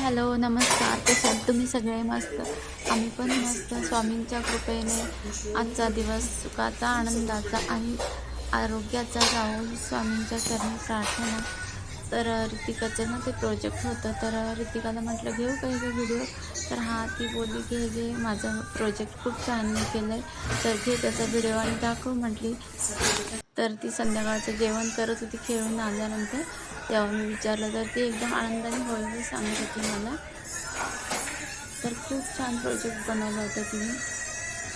Hello नमस्कार. कशात? तुम्ही सगळे मस्त? आम्ही पण मस्त. स्वामींच्या कृपेने आजचा दिवस सुखाचा आनंदाचा आणि आरोग्याचा राहून स्वामींच्या चरणी प्रार्थना. तर ऋतिकाचं ना ते प्रोजेक्ट होतं. तर ऋतिकाला म्हटलं घेऊ का हे व्हिडिओ? तर हा ती बोलली की हे घे. माझं प्रोजेक्ट खूप छान केलं आहे तर घे त्याचा व्हिडिओ आणि दाखव म्हटली. तर ती संध्याकाळचं जेवण करत होती खेळून आल्यानंतर. तेव्हा मी विचारलं तर ती एकदम आनंदाने होय सांगत होती मला. तर खूप छान प्रोजेक्ट बनवला होता तिने.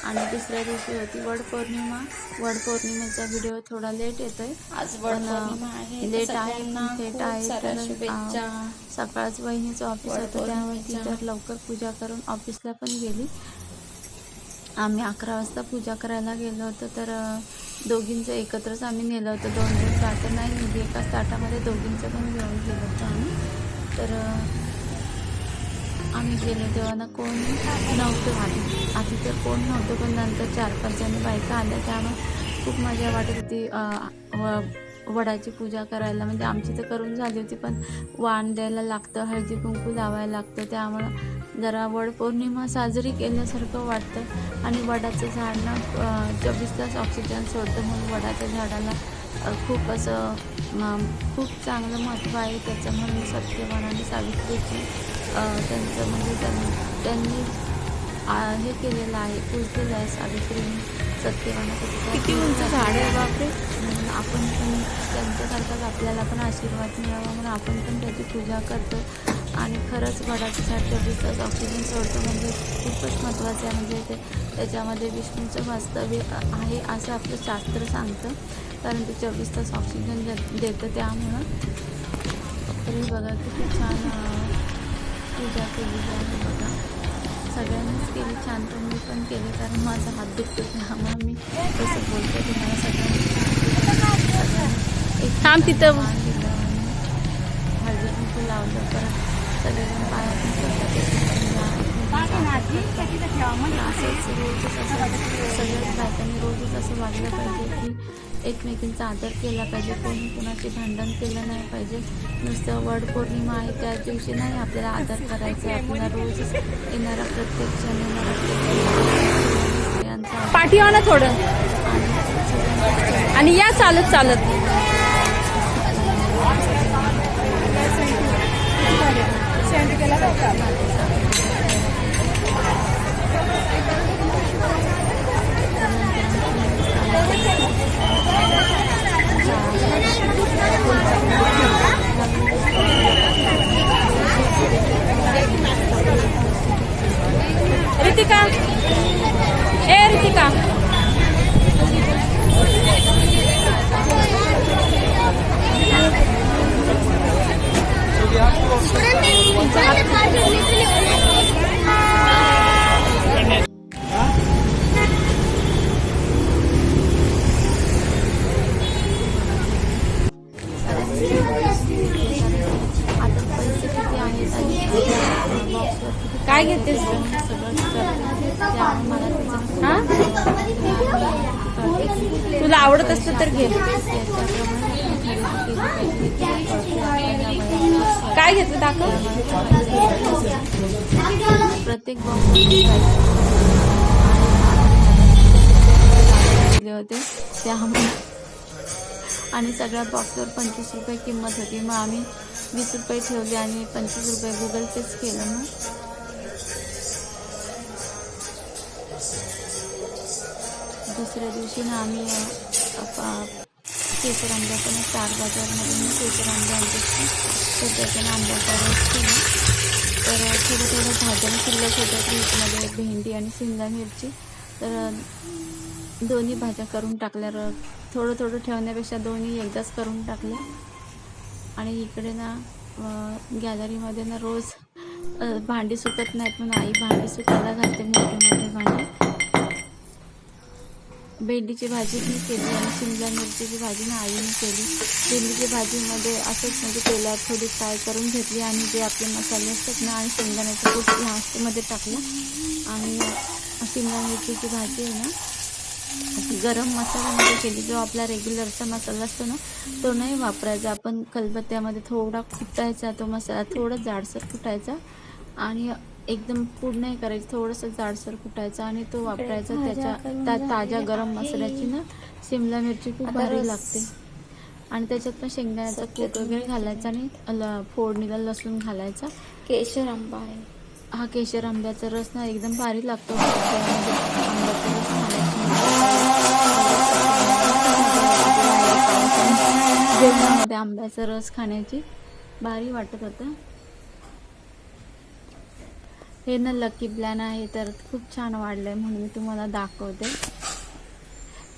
आणि दुसऱ्या दिवशी होती वड पौर्णिमा. वड पौर्णिमेचा व्हिडिओ थोडा लेट येतोय. आज वड पण, पौर्णिमा आहे. लेट आहे लेट आहे सकाळच वहिनीचं ऑफिस होतं त्यामुळे ती. तर लवकर पूजा करून ऑफिसला पण गेली. आम्ही अकरा वाजता पूजा करायला गेलो होतो तर दोघींचं एकत्रच आम्ही नेलं होतं. दोन दोन ताटं नाही. म्हणजे नेली एकाच ताटामध्ये दोघींचं पण घेऊन गेलो होतो आम्ही. तर आम्ही गेलो तेव्हा ना कोण नव्हतं. आधी आधी तर कोण नव्हतं पण नंतर चार पाच जणी बायका आल्या. त्यामुळे खूप मजा वाटत होती. वडाची पूजा करायला म्हणजे आमची तर करून झाली होती पण वाण द्यायला लागतं हळदी कुंकू लावायला लागतं त्यामुळं जरा वड पौर्णिमा साजरी केल्यासारखं वाटतं. आणि वडाचं झाड ना चोवीस तास ऑक्सिजन सोडतं म्हणून वडाच्या झाडाला खूप असं खूप चांगलं महत्त्व आहे त्याचं म्हणून सत्यवान आणि सावित्रीची त्यांचं म्हणजे त्यांनी त्यांनी हे केलेलं आहे पूजलेलं आहे सावित्रीने. सत्यवानाचं किती उंच झाड आहे बापरे? म्हणून आपण पण त्यांच्यासारखाच आपल्याला पण आशीर्वाद मिळावा म्हणून आपण पण त्याची पूजा करतो. आणि खरंच वडाचं झाड चोवीस तास ऑक्सिजन सोडतो म्हणजे खूपच महत्त्वाचं आहे. म्हणजे ते त्याच्यामध्ये विष्णूचं वास्तव्य आहे असं आपलं शास्त्र सांगतं. कारण ते चोवीस तास ऑक्सिजन देतं त्यामुळं. तरी बघा किती छान पूजा केली जाते बघा. सगळ्यांनीच केली छान पण मी पण केली कारण माझा हात दुखतो त्यामुळे मी तसं बोलते तुम्हाला सगळ्यांनी सगळ्यांनी एक थांब तिथं. हळदी कुंकू लावलं परत सगळेजण पाया पण पडतात एकमेकांना, एकमेकांचा आदर करतात. असंच रोजच असं सगळ्याच बायकांनी रोजच असं वागलं पाहिजे की एकमेकींचा आदर केला पाहिजे. कोणी कोणाचे भांडण केलं नाही पाहिजे. नुसतं वड पौर्णिमा आहे त्या दिवशी नाही आपल्याला आदर करायचा. आहे आपल्याला रोजच येणारा प्रत्येक क्षण येणारा पाठी ना थोडं. आणि सगळ्यांचा आणि या चालत चालत. काय घेतेस? तू? सगळं हा? तुला आवडत असतं तर घे. काय घेतलं दाखव. प्रत्येक बॉक्स होते. त्यामुळे आणि सगळ्या बॉक्सवर पंचवीस रुपये किंमत होती. मग आम्ही वीस रुपये ठेवले आणि पंचवीस रुपये गुगल पेच केलं मग दुसऱ्या दिवशी ना आम्ही केसर आंबा पण चार बाजारमध्ये मी केसर आंबा आणतो. तर त्याच्यानं आंब्याचा रस केला. तर थोडं थोडं भाज्या शिल्लक होत्या फ्रीजमध्ये भेंडी आणि शिमला मिरची. तर दोन्ही भाज्या करून टाकल्या. र थोडं थोडं ठेवण्यापेक्षा दोन्ही एकदाच करून टाकल्या. आणि इकडे ना गॅलरीमध्ये ना रोज भांडी सुकत नाहीत म्हणून आई भांडी सुकायला घालते मोठे मोठे भांडी. भेंडीची भाजी मी केली आणि शिमला मिरचीची भाजी ना आईने केली. भेंडीची भाजीमध्ये असंच म्हणजे तेलात थोडी फ्राय करून घेतली आणि जे आपले मसाले असतात ना आणि शेंगदाण्याचं कूट लास्टमध्ये टाकलं. आणि शिमला मिरचीची भाजी आहे ना गरम मसाल्यामध्ये केली. जो आपला रेग्युलरचा मसाला असतो ना तो नाही वापरायचा. आपण खलबत्त्यामध्ये थोडा फुटायचा तो मसाला थोडं जाडसर फुटायचा आणि एकदम पूड नाही करायचं. थोडंसं जाडसर कुटायचा आणि तो वापरायचा त्याच्या त्या ताज्या गरम मसाल्याची ना शिमला मिरची खूप भारी लागते. आणि त्याच्यात पण शेंगदाण्याचा कूट वगैरे घालायचा आणि ल- फोडणीला लसूण घालायचा. केशर आंबा आहे. हा केशर आंब्याचा रस ना एकदम भारी लागतो. जेवणामध्ये आंब्याचा रस खाण्याची भारी वाटत होतं. हे ना लकी प्लॅन आहे तर खूप छान वाढलंय म्हणून मी तुम्हाला दाखवते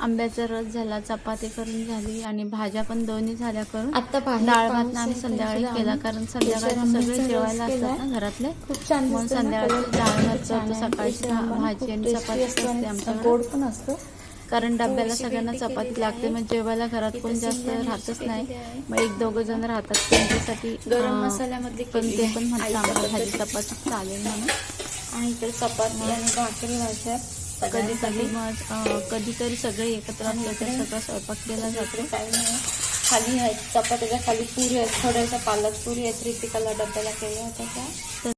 आंब्याचा रस झाला चपाती करून झाली आणि भाज्या पण दोन्ही झाल्या करून आता डाळ भात आम्ही आहे, संध्याकाळी केला कारण संध्याकाळी सगळे जेवायला. असतात ना घरातले खूप छान म्हणून कलर. डाळ भात आहे. सकाळची भाजी आणि चपाती असतो आमच्याकडे गोड पण असतो कारण डब्याला अशी सगळ्यांना चपाती लागते. मग जेवायला घरात कोण जास्त राहतच नाही. मग एक दोघं जण राहतात त्यांच्यासाठी गरम अं, मसाल्यामधली पण ते. पण म्हणतात आम्हाला भाजी. चपाती चालेल म्हणून आणि इकडे चपाती आणि भाकरी भाज्या कधी कधी मग कधीतरी सगळे एकत्र असले तर सगळं स्वयंपाक केला जातो काही नाही खाली आहे चपात्याच्या खाली पुरी आहेत थोड्याशा पालक पुरी आहेत रितिकाला डब्याला केल्या होत्या त्या